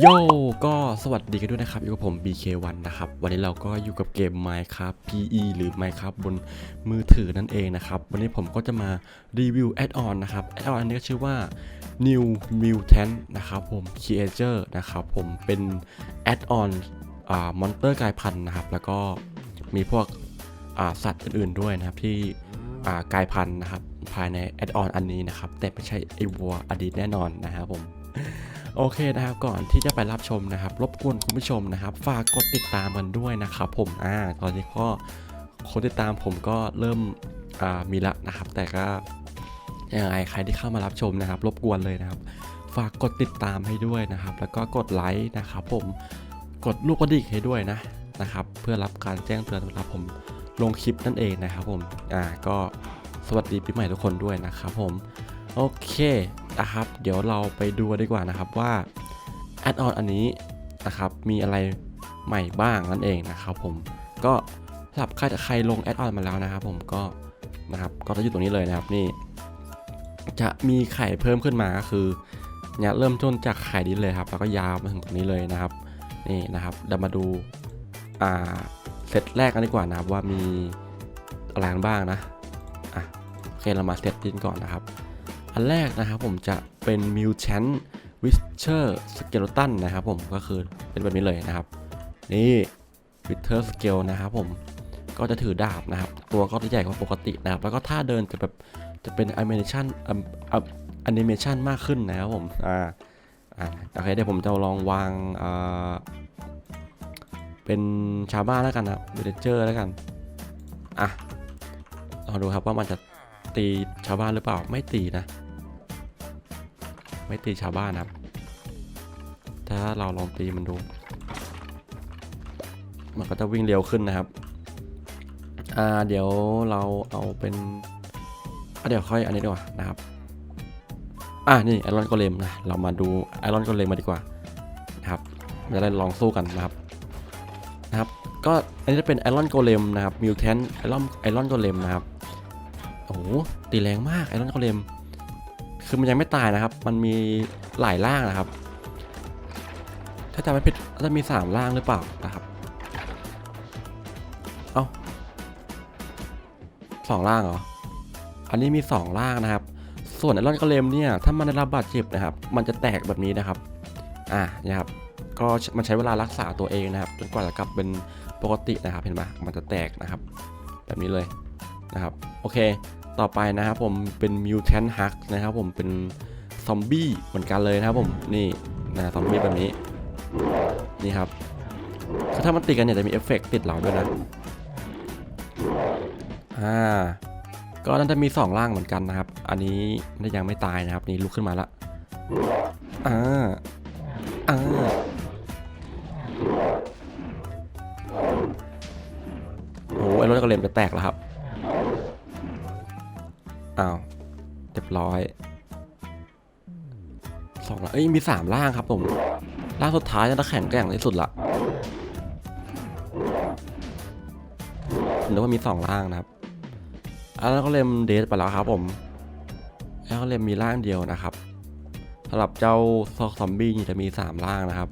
โยก็สวัสดีกันด้วยนะครับอยู่กับผม BK1 นะครับ วันนี้เราก็อยู่กับเกม Minecraft PE หรือ Minecraft บนมือถือนั่นเองนะครับ วันนี้ผมก็จะมารีวิวแอดออนนะครับ แอดออนอันนี้ชื่อว่า New Mutant นะครับผม Creature นะครับผมเป็นแอดออนอ่ามอนเตอร์กายพันธุ์นะครับ แล้วก็มีพวกอ่าสัตว์อื่นๆด้วยนะครับที่อ่ากายพันธุ์นะครับภายในแอดออนอันนี้นะครับ แต่ไม่ใช่ไอวัวอดีตแน่นอนนะครับผม โอเคนะครับก่อนที่จะไปรับชมนะครับ รบกวนคุณผู้ชมนะครับ ฝากกดติดตามกันด้วยนะครับผมอ่าตอนนี้ก็คนติดตามผมก็เริ่มอ่ามีละนะครับ แต่ก็ยังไงใครที่เข้ามารับชมนะครับ รบกวนเลยนะครับ ฝากกดติดตามให้ด้วยนะครับ แล้วก็กดไลค์นะครับ ผมกดลูกกระดิ่งให้ด้วยนะนะครับ เพื่อรับการแจ้งเตือนเวลาผมลงคลิปนั่นเองนะครับผมอ่าก็สวัสดีปีใหม่ทุกคนด้วยนะครับผม โอเค นะครับ เดี๋ยวเราไปดูดีกว่านะครับว่าแอดออนอันนี้นะครับมีอะไรใหม่บ้างนั่นเองนะครับผมก็สำหรับใครใครลงแอดออนมาแล้วนะครับผมก็นะครับก็จะอยู่ตรงนี้เลยนะครับนี่ จะมีไข่เพิ่มขึ้นมาก็คือเนี่ยเริ่มต้นจากไข่นี้เลยครับ แล้วก็ยาวมาถึงตรงนี้เลยนะครับนี่นะครับเรามาดูอ่าเซตแรกกันดีกว่านะครับว่ามีอะไรบ้างนะอะโอเคเรามาเซตดินก่อนนะครับ อันแรกนะครับผมจะเป็น Mutant Witcher Skeleton นะครับผมก็คือเป็นแบบนี้เลยนะครับ นี่ Witcher Scale นะครับผมก็จะถือดาบนะครับ ตัวก็จะใหญ่กว่าปกตินะครับ แล้วก็ท่าเดินจะแบบจะเป็น animation อ่า animation มากขึ้นนะครับผมอ่าอ่าโอเคเดี๋ยวผมจะลองวางอ่าเป็นชาวบ้านแล้วกันนะ villager แล้วกันอะลองดูครับว่ามันจะตีชาวบ้านหรือเปล่าไม่ตีนะ ไม่ตีชาวบ้านนะครับ ถ้าเราลองตีมันดู มันก็จะวิ่งเร็วขึ้นนะครับ อ่าเดี๋ยวเราเอาเป็นเดี๋ยวค่อยอันนี้ดีกว่านะครับ อะนี่ไอรอนโกเลมนะ เรามาดูไอรอนโกเลมมาดีกว่านะครับ จะได้ลองสู้กันนะครับ นะครับ ก็อันนี้จะเป็นไอรอนโกเลมนะครับมิวแทนไอรอนไอรอนโกเลมนะครับ โอ้โหตีแรงมากไอรอนโกเลม คือมันยังไม่ตายนะครับ มันมีหลายร่างนะครับ ถ้าจำไม่ผิดจะมีสามร่างหรือเปล่านะครับ เอา้าสองร่างเหรอ อันนี้มีสองร่างนะครับ ส่วนไอรอนโกเลมเนี่ย ถ้ามันได้รับบาดเจ็บนะครับ มันจะแตกแบบนี้นะครับ อ่านี่ยครับ ก็มันใช้เวลารักษาตัวเองนะครับ จนกว่าจะกลับเป็นปกตินะครับ เห็นไหมมันจะแตกนะครับ แบบนี้เลยนะครับ โอเค ต่อไปนะครับผมเป็น Mutant Hug นะครับผมเป็นซอมบี้เหมือนกันเลยนะครับผมนี่นะซอมบี้แบบนี้นี่ครับถ้ามันติดกันเนี่ยจะมีเอฟเฟกต์ติดเราด้วยนะอ่าก็น่าจะมีสองร่างเหมือนกันนะครับ อันนี้น่ายังไม่ตายนะครับ นี่ลุกขึ้นมาละอ่าอ่าโอ้ไอ้รถกระเลมจะแตกแล้วครับ อ้าวเรียบร้อยสองล่างเอ้ยมีสามล่างครับผมล่างสุดท้ายจะแข็งแกร่งที่สุดละผมนึกว่ามีสองล่างนะครับแล้วก็เลมเดทไปแล้วครับผมแล้วก็เลมมีล่างเดียวนะครับสำหรับเจ้าซอกซอมบี้จะมีสามล่างนะครับ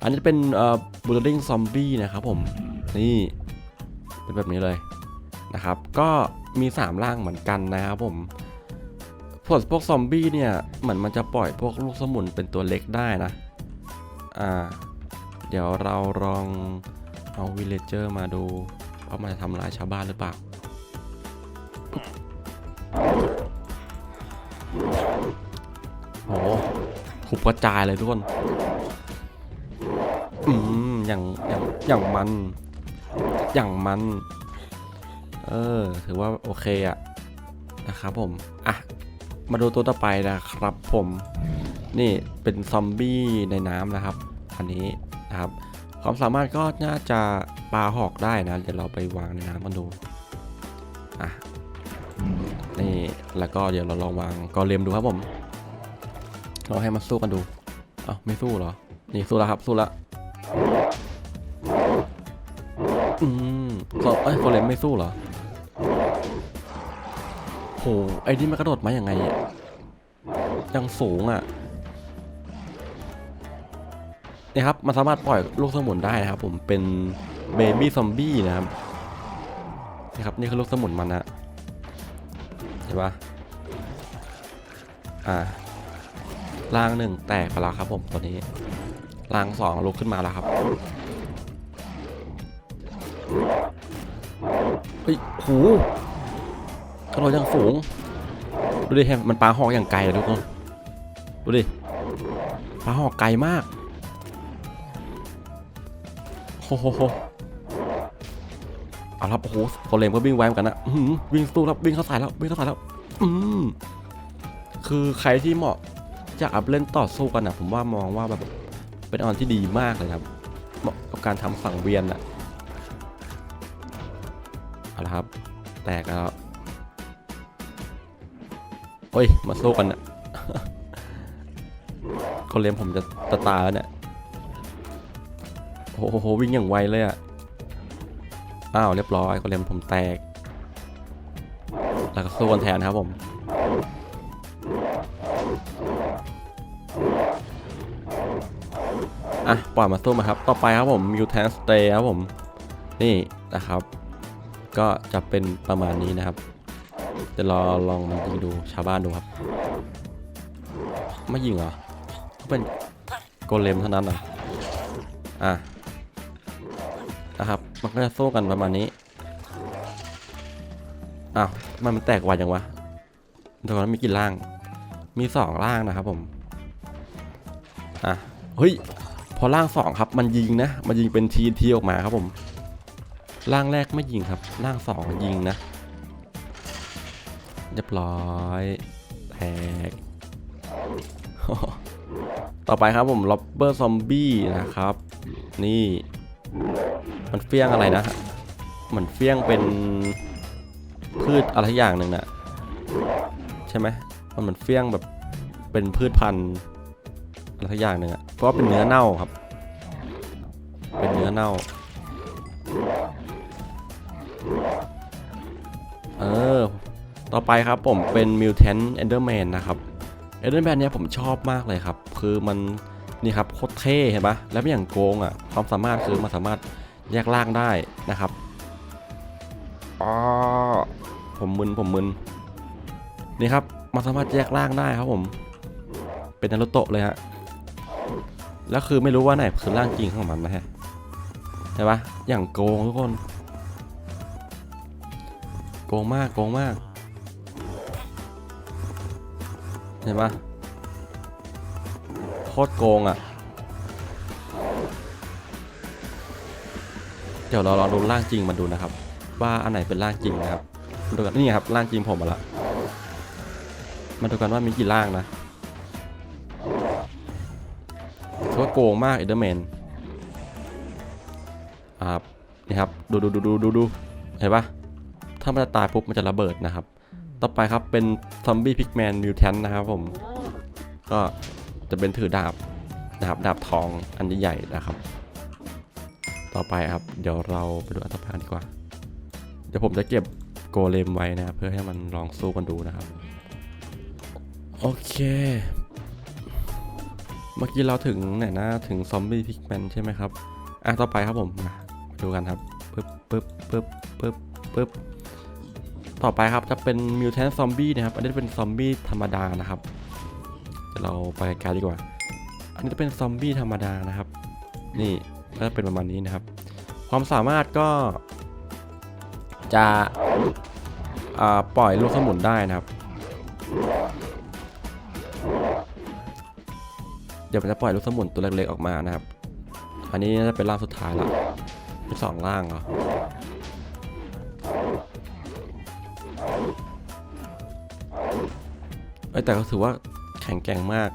อันนี้เป็นเอ่อบูลดิ้งซอมบี้นะครับผมนี่เป็นแบบนี้เลยนะครับ ก็ มี 3 ร่างเหมือนกันนะครับผมพวกพวกซอมบี้เนี่ยเหมือนมันจะปล่อยพวกลูกสมุนเป็นตัวเล็กได้นะ อ่า เดี๋ยวเราลองเอาวิลเลเจอร์มาดูว่ามันจะทำร้ายชาวบ้านหรือเปล่าโอ้โหหุบกระจายเลยทุกคน อืม อย่างอย่างอย่างมัน อย่างมัน ออ ถือว่าโอเคอะนะครับผม อะ มาดูตัวต่อไปนะครับผม นี่เป็นซอมบี้ในน้ำนะครับ อันนี้นะครับ ความสามารถก็น่าจะปลาหอกได้นะ เดี๋ยวเราไปวางในน้ำกันดู อะ นี่ แล้วก็เดี๋ยวเราลองวางกอเลมดูครับผม เราให้มาสู้กันดู เอ้าไม่สู้เหรอ นี่สู้แล้วครับ สู้แล้วอืมก็เอ้ยโกเลมไม่สู้เหรอ หไอ้นี่มันกระโดดมาอย่างไงอะยังสูงอะนี่ครับ มันสามารถปล่อยลูกสมุนได้นะครับ ผมเป็นเบบี้ซอมบี้นะครับนี่ครับนี่คือลูกสมุนมันนะเห็นปะอ่าร่างหนึ่งแตกไปแล้วครับ ผมตัวนี้ร่างสองลุกขึ้นมาแล้วครับเฮ้ยโห กระโดดอย่างสูง ดูดิมันปลาหอกอย่างไกลเลยทุกคน ดูดิ ปลาหอกไกลมากโอ้โหโหเอาละโอ้โหโคเลมก็วิ่งไวเหมือนกันนะวิ่งสู้แล้ววิ่งเข้าใส่แล้ววิ่งเข้าใส่แล้ว อืมคือใครที่เหมาะจะอัพเล่นต่อสู้กันนะผมว่ามองว่าแบบเป็นออนที่ดีมากเลยครับ เหมาะกับการทำสังเวียนอะเอาละครับ แตกแล้ว เฮ้ย มาสู้กันนะคนเลี้ยงผมจะตะตายแล้วเนี่ยโอ้โหวิ่งอย่างไวเลยอะอ้าวเรียบร้อยคนเลี้ยงผมแตก แล้วก็สู้กันแทนครับผมอะปล่อยมาสู้มาครับ ต่อไปครับผม Mutant Stay ครับผม นี่นะครับ ก็จะเป็นประมาณนี้นะครับ จะรอลองมันยิงดูชาวบ้านดูครับไม่ยิงเหรอเป็นโกเลมเท่านั้นเหรออะนะครับ มันก็จะสู้กันประมาณนี้อ้าวมันมันแตกไวจังวะตรงนั้นมีกี่ล่าง มีสองล่างนะครับผมอะเฮ้ยพอล่างสองครับ มันยิงนะ มันยิงเป็นทีทีออกมาครับผมล่างแรกไม่ยิงครับล่างสองยิงนะ เรียบร้อยแตกต่อไปครับผมล็อบเบอร์ซอมบี้นะครับ นี่ มันเฟี้ยงอะไรนะเหมือนเฟี้ยงเป็นพืชอะไรอย่างหนึ่งนะใช่ไหมมันเหมือนเฟี้ยงแบบเป็นพืชพันธุ์อะไรอย่างหนึ่งอะเพราะเป็นเนื้อเน่าครับ เป็นเนื้อเน่า เออ ต่อไปครับผมเป็น Mutant Enderman นะครับ Enderman เนี่ยผมชอบมากเลยครับ คือมันนี่ครับโคตรเท่เห็นปะแล้วไม่อย่างโกงอะความสามารถคือมันสามารถแยกล่างได้นะครับอ๋อผมมึนผมมึนนี่ครับมันสามารถแยกล่างได้ครับผม เป็นนารุโตะเลยฮะแล้วคือไม่รู้ว่าไหนคือร่างจริงของมันนะฮะใช่ปะอย่างโกงทุกคน โกงมากโกงมาก เห็นปะโคตรโกงอะ เดี๋ยวเราลองดูร่างจริงมาดูนะครับ ว่าอันไหนเป็นร่างจริงนะครับมาดูกันนี่ครับร่างจริงผมมาละมาดูกันว่ามีกี่ร่างนะถือว่าโกงมากเอเดอร์แมนครับนี่ครับ ดูดูดูดูดูดูเห็นปะถ้ามันจะตายปุ๊บมันจะระเบิดนะครับ ต่อไปครับเป็นซอมบี้พิกแมนมิวแทนนะครับผม ก็จะเป็นถือดาบนะครับดาบทองอันใหญ่ๆนะครับ ต่อไปครับ เดี๋ยวเราไปดูอันต่อไปกันดีกว่า เดี๋ยวผมจะเก็บโกเลมไว้นะครับเพื่อให้มันลองสู้กันดูนะครับ โอเค เมื่อกี้เราถึงไหนนะถึงซอมบี้พิกแมนใช่ไหมครับ อะต่อไปครับผมมาดูกันครับปึ๊บปึ๊บปึ๊บปึ๊บปึ๊บ ต่อไปครับจะเป็นมิวแทนซอมบี้นะครับ อันนี้เป็นซอมบี้ธรรมดานะครับเดี๋ยวเราไปไกลดีกว่า อันนี้จะเป็นซอมบี้ธรรมดานะครับ นี่ก็จะเป็นประมาณนี้นะครับ ความสามารถก็จะปล่อยลูกสมุนได้นะครับ เดี๋ยวมันจะปล่อยลูกสมุนตัวเล็กๆออกมานะครับ อันนี้น่าจะเป็นร่างสุดท้ายละเป็นสองร่างเหรอ เอ้ยแต่ก็ถือว่าแข็งแกร่งมาก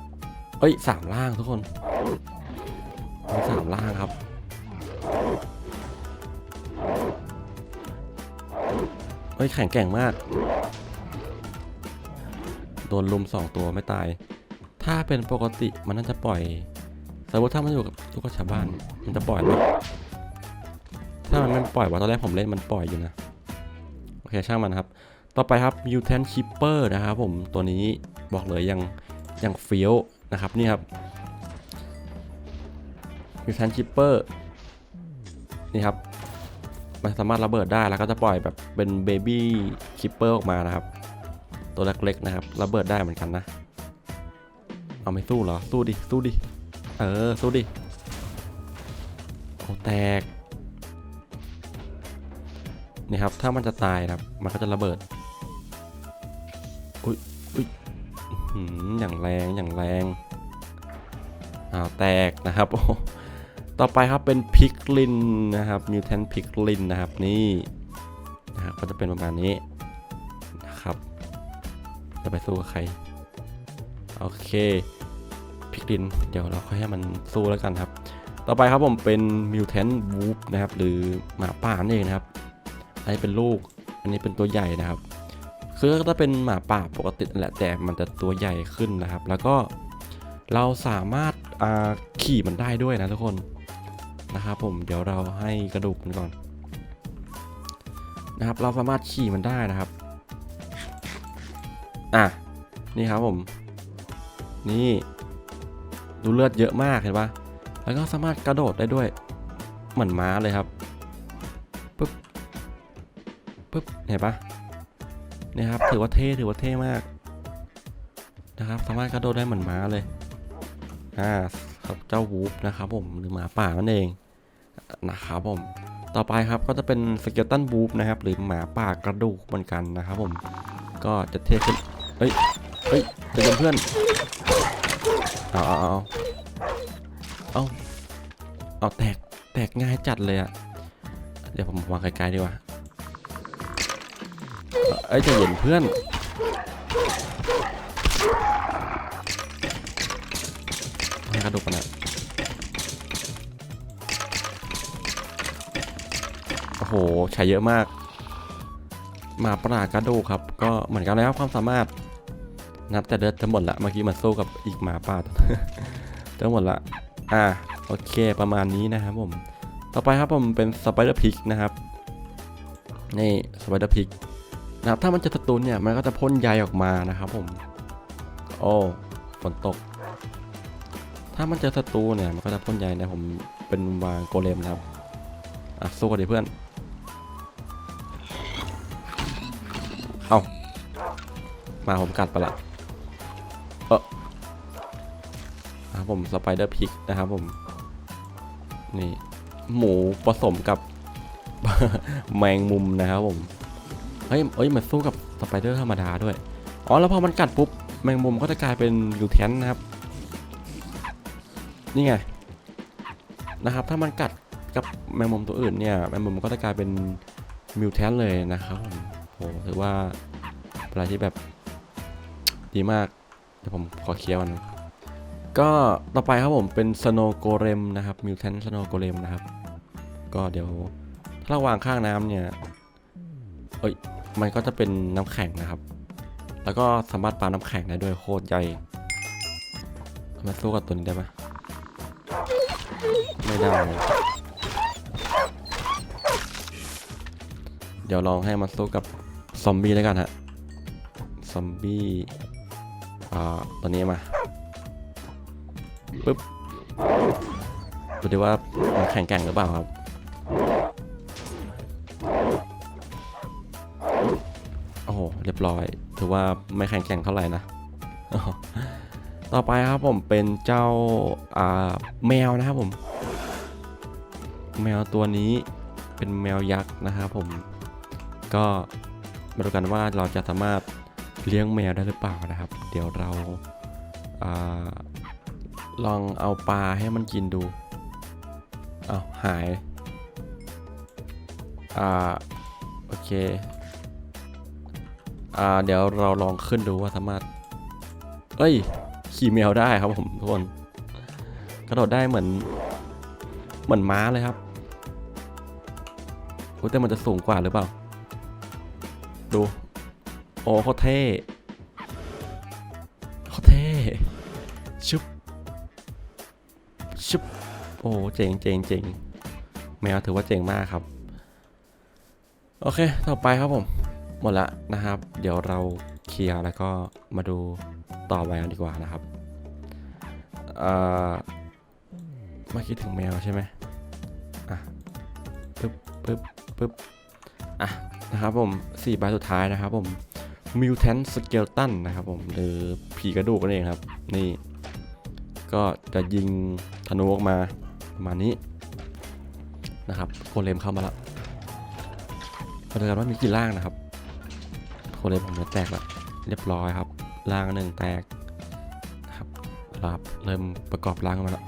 เอ้ยสามล่างทุกคนสามล่างครับ เอ้ยแข็งแกร่งมาก โดนลุมสองตัวไม่ตาย ถ้าเป็นปกติมันน่าจะปล่อย สมมติถ้ามันอยู่กับทุกชาวบ้าน มันจะปล่อยไหมถ้ามันไม่ปล่อยวะตอนแรกผมเล่นมันปล่อยอยู่นะ โอเคช่างมันครับ ต่อไปครับ Mutant Keeper นะครับผมตัวนี้บอกเลยยังยังเฟี้ยวนะครับนี่ครับมิวแทนชิปเปอร์นี่ครับ มันสามารถระเบิดได้แล้วก็จะปล่อยแบบเป็นเบบี้คิปเปอร์ออกมานะครับ ตัวเล็กๆนะครับ ระเบิดได้เหมือนกันนะ เอาไม่สู้เหรอ สู้ดิ สู้ดิ เออ สู้ดิ โอ้แตกนี่ครับ ถ้ามันจะตายนะครับ มันก็จะระเบิด อุ้ยอุ้ยอย่างแรงอย่างแรงอ้าวแตกนะครับโอ้ต่อไปครับเป็นพิกลินนะครับมิวแทนพิกลินนะครับนี่นะครับก็จะเป็นประมาณนี้นะครับ จะไปสู้กับใคร โอเคพิกลิน เดี๋ยวเราค่อยให้มันสู้แล้วกันครับ ต่อไปครับผมเป็นมิวแทนวูฟนะครับหรือหมาป่านั่นเองนะครับอันนี้เป็นลูก อันนี้เป็นตัวใหญ่นะครับ คือก็จะเป็นหมาป่าปกติแหละแต่มันจะตัวใหญ่ขึ้นนะครับ แล้วก็เราสามารถขี่มันได้ด้วยนะทุกคนนะครับผมเดี๋ยวเราให้กระดูกมันก่อนนะครับ เราสามารถขี่มันได้นะครับ อะนี่ครับผม นี่ดูเลือดเยอะมากเห็นปะแล้วก็สามารถกระโดดได้ด้วย เหมือนม้าเลยครับปึ๊บปึ๊บเห็นปะ นี่ครับถือว่าเท่ถือว่าเท่มากนะครับสามารถกระโดดได้เหมือนม้าเลยอ่าครับเจ้าวูฟนะครับผมหรือหมาป่านั่นเองนะครับผมต่อไปครับก็จะเป็นสเกลตันบูฟนะครับหรือหมาป่ากระดูกเหมือนกันนะครับผมก็จะเท่ขึ้นเฮ้ยเฮ้ยจะเป็นเพื่อนเอาเอาเอาเอาเอาแตกแตกง่ายจัดเลยอะเดี๋ยวผมวางไกลๆดีกว่า เอ้ยจะเย็นเพื่อนให้กระดูกมันะโอ้โห ใช้เยอะมาก มาปลากระดูกครับ ก็เหมือนกันแล้วความสามารถ นับแต่เดือดจะหมดละ เมื่อกี้มันสู้กับอีกหมาป่าจะหมดละ อ่า โอเค ประมาณนี้นะครับผม ต่อไปครับผมเป็นสไปเดอร์พิกนะครับ นี่สไปเดอร์พิก นะครับถ้ามันจะศัตรูเนี่ยมันก็จะพ่นใยออกมานะครับผมโอ้ฝนตก ถ้ามันจอศัตรูเนี่ยมันก็จะพ่นใยนะผมเป็นวางโกเลมนะครับอะสู้กันดิเพื่อนเอามาผมกัดไปละเออครับผมสไปเดอร์พิกนะครับผมนี่หมูผสมกับแมงมุมนะครับผม เฮ้ยเอ้ยมันสู้กับสไปเดอร์ธรรมดาด้วย อ๋อ แล้วพอมันกัดปุ๊บ แมงมุมก็จะกลายเป็นยูแทนนะครับ นี่ไง นะครับ ถ้ามันกัดกับแมงมุมตัวอื่นเนี่ย แมงมุมก็จะกลายเป็นมิวแทนเลยนะครับผมโหถือว่าเป็นอะไรที่แบบดีมาก เดี๋ยวผมขอเคลียร์มันก็ต่อไปครับผมเป็นสโนโกเรมนะครับมิวแทนสโนโกเรมนะครับ ก็เดี๋ยวถ้าเราวางข้างน้ำเนี่ยเอ้ย มันก็จะเป็นน้ำแข็งนะครับ แล้วก็สามารถปาน้ำแข็งได้ด้วยโคตรใหญ่มาสู้กับตัวนี้ได้ไหมไม่ได้ เดี๋ยวลองให้มันสู้กับซอมบี้แล้วกันฮะ ซอมบี้ อ่า ตัวนี้มาปึ๊บดูดิว่ามันแข็งแกร่งหรือเปล่าครับ หเรียบร้อย ถือว่าไม่แข็งแกร่งเท่าไหร่นะ ต่อไปครับผมเป็นเจ้าแมวนะครับผม แมวตัวนี้เป็นแมวยักษ์นะครับผมก็มาดูกันว่าเราจะสามารถเลี้ยงแมวได้หรือเปล่านะครับ เดี๋ยวเราอาลองเอาปลาให้มันกินดูเอาวหายอ่าโอเค อ่าเดี๋ยวเราลองขึ้นดูว่าสามารถ เอ้ย ขี่แมวได้ครับผมทุกคนกระโดดได้เหมือน เหมือนม้าเลยครับโอ้แต่มันจะสูงกว่าหรือเปล่า ดู โอ้เขาเท่เขาเท่ชุบชุบโอ้เจ๋งเจ๋งเจ๋งแมวถือว่าเจ๋งมากครับ โอเค ต่อไปครับผม หมดละนะครับ เดี๋ยวเราเคลียร์แล้วก็มาดูต่อไปกันดีกว่านะครับเอ่อมื่อกี้ถึงแมวใช่ไหมอะปึ๊บปึ๊บปึ๊บอะนะครับผมสี่ใบสุดท้ายนะครับผมมิวแทนสเกลตันนะครับผมหรือผีกระดูกนั่นเองครับ นี่ ก็จะยิงธนูออกมาประมาณนี้นะครับโคเลมเข้ามาแล้วมาดูกันว่ามีกี่ล่างนะครับ โคเลมผมจะแตกแล้วเรียบร้อยครับล่างหนึ่งแตกนะครับครับเริ่มประกอบล่างมาแล้ว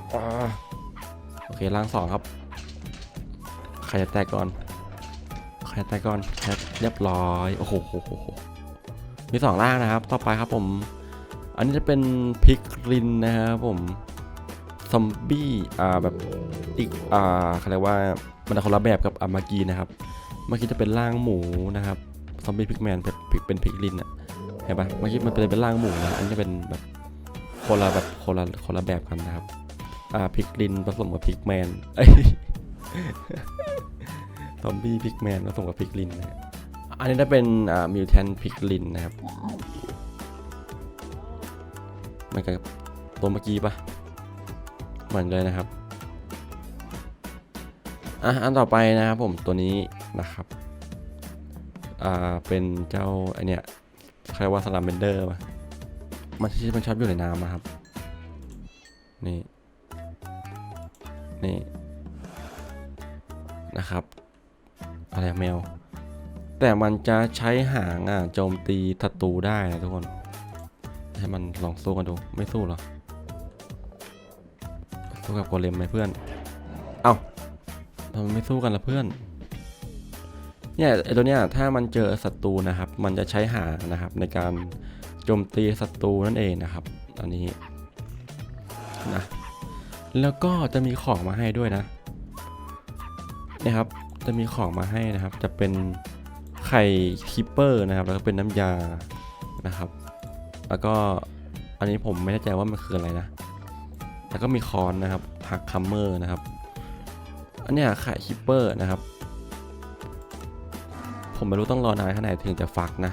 โอเคล่างสองครับใครจะแตกก่อนใครจะแตกก่อนแคเรียบร้อยโอ้โหมีสองล่างนะครับ ต่อไปครับผม อันนี้จะเป็นพิกลินนะครับผมซอมบี้อ่าแบบอีกอ่าเขาเรียกว่ามันคนละแบบกับอามากีนะครับเมื่อกี้จะเป็นร่างหมูนะครับ ซอมบี้พิกแมนเป็นพิกเป็นพิกลินอะเห็นปะเมื่อกี้มันเป็นเป็นร่างหมูนะอันนี้เป็นแบบคนละแบบคนละคนละแบบกันนะครับ อ่าพิกลินผสมกับพิกแมนเอ้ยซอมบี้พิกแมนผสมกับพิกลินนะฮะอันนี้จะเป็นอ่ามิวแทนพิกลินนะครับเหมือนกับตัวเมื่อกี้ปะเหมือนเลยนะครับอะอันต่อไปนะครับผมตัวนี้นะครับ อ่าเป็นเจ้าไอเนี้ยใครว่าสลัมเบนเดอร์ปะมันที่มันชอบอยู่ในน้ำนะครับ นี่ นี่ นะครับ อะไรแมว แต่มันจะใช้หางอะโจมตีศัตรูได้นะทุกคน ให้มันลองสู้กันดู ไม่สู้หรอ สู้กับโกเลมไหมเพื่อน เอ้าทำไมไม่สู้กันล่ะเพื่อน เนี่ยไอตัวเนี้ยถ้ามันเจอศัตรูนะครับ มันจะใช้หานะครับ ในการโจมตีศัตรูนั่นเองนะครับ อันนี้นะแล้วก็จะมีของมาให้ด้วยนะเนี่ยครับ จะมีของมาให้นะครับ จะเป็นไข่คิปเปอร์นะครับ แล้วก็เป็นน้ำยานะครับ แล้วก็อันนี้ผมไม่แน่ใจว่ามันคืออะไรนะ แล้วก็มีคอนนะครับหักคัมเมอร์นะครับ อันนี้ไข่คิปเปอร์นะครับ ผมไม่รู้ต้องรอนานขนาดไหนถึงจะฟักนะ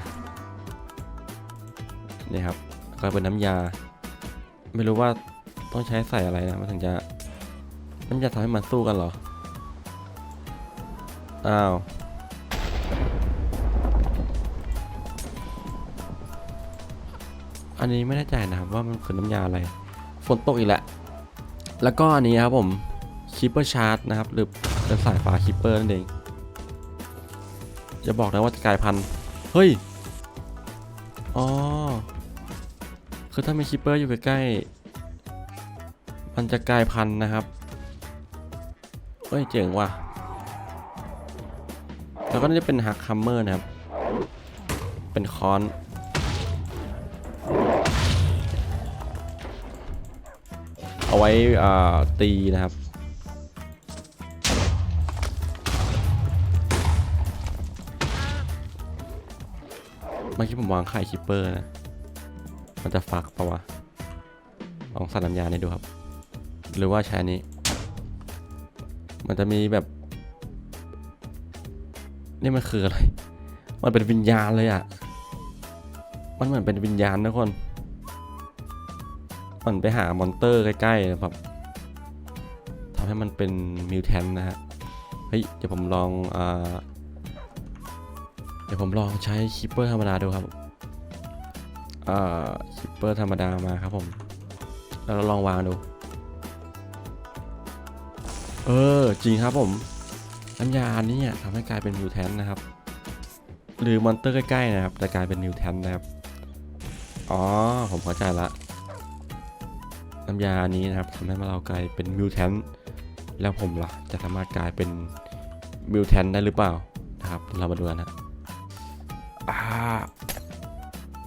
นี่ครับก็เป็นน้ำยา ไม่รู้ว่าต้องใช้ใส่อะไรนะมันถึงจะน้ำยาทำให้มันสู้กันเหรอ อ้าว อันนี้ไม่แน่ใจนะครับว่ามันคือน้ำยาอะไร ฝนตกอีกแล้ว แล้วก็อันนี้ครับผมคิปเปอร์ชาร์ d นะครับ หรือสายฟ้าคิปเปอร์นั่นเอง จะบอกนะว่าจะกลายพันธุ์ เฮ้ย อ๋อ คือถ้ามีคิปเปอร์อยู่ใกล้ๆ มันจะกลายพันธุ์นะครับ เฮ้ย เจ๋งว่ะ แล้วก็นี่เป็นฮักคัมเมอร์นะครับ เป็นคอนเอาไว้ตีนะครับ เมื่อกี้ผมวางไข่คิปเปอร์นะ มันจะฟักปะวะลองใส่น้ำยานี่ดูครับ หรือว่าใช้อนี้ มันจะมีแบบ นี่มันคืออะไร มันเป็นวิญญาณเลยอะมันเหมือนเป็นวิญญาณนะคน มันไปหามอนเตอร์ใกล้ๆแบบทำให้มันเป็นมิวแทนนะฮะ เฮ้ยเดี๋ยวผมลองอ่า เดี๋ยวผมลองใช้คิปเปอร์ธรรมดาดูครับอ่าคิปเปอร์ธรรมดามาครับผม แล้วเราลองวางดู เออ จริงครับผมน้ำยาอันนี้เนี่ยทำให้กลายเป็นมิวแทนนะครับ หรือมอนเตอร์ใกล้ๆนะครับจะกลายเป็นมิวแทนนะครับ อ๋อ ผมเข้าใจละน้ำยานี้นะครับทำให้เรากลายเป็นมิวแทนแล้วผมล่ะจะสามารถกลายเป็นมิวแทนได้หรือเปล่านะครับ เรามาดูกันนะ อ่า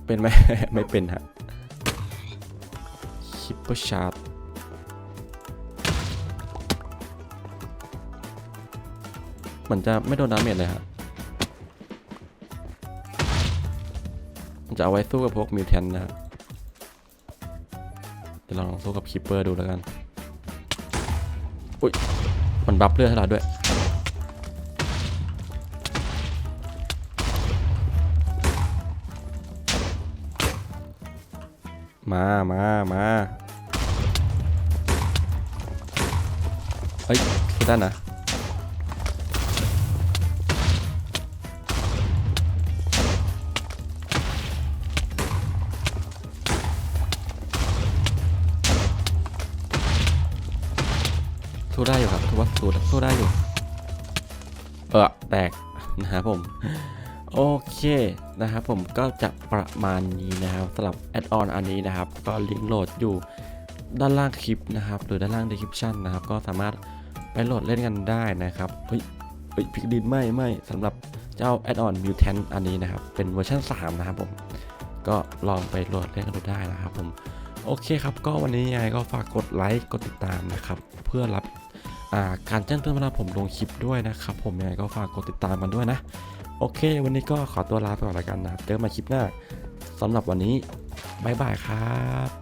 เป็นไหม ไม่เป็นฮะคิปเปอร์ชาร์ d มันจะไม่โดนดาเมจเลยฮะมันจะเอาไว้สู้กับพวกมิวแทนนะครับเดี๋ยวเราลองสู้กับคิปเปอร์ดูแล้วกัน อุ้ย มันบัฟเลือดให้เราด้วย มามามาเฮ้ยสู้ได้นะสู้ได้อยู่ครับถือว่าสู้สู้ได้อยู่ เออแตกนะครับผม โอเคนะครับผมก็จะประมาณนี้นะครับสำหรับแอดออนอันนี้นะครับ ก็ลิงก์โหลดอยู่ด้านล่างคลิปนะครับ หรือด้านล่าง description นะครับ ก็สามารถไปโหลดเล่นกันได้นะครับเฮ้ยเฮ้ยพิกดินไม่ไม่สำหรับเจ้าแอดออนมิวแทนอันนี้นะครับ เป็นเวอร์ชัน3 นะครับผม ก็ลองไปโหลดเล่นกันดูได้นะครับผมโอเคครับ ก็วันนี้ยังไงก็ฝากกดไลค์กดติดตามนะครับ เพื่อรับการแจ้งเตือนเวลาผมลงคลิปด้วยนะครับ ผมยังไงก็ฝากกดติดตามกันด้วยนะ โอเค วันนี้ก็ขอตัวลาไปก่อนแล้วกันนะครับ เจอกันใหม่คลิปหน้าสำหรับวันนี้ บ๊ายบายครับ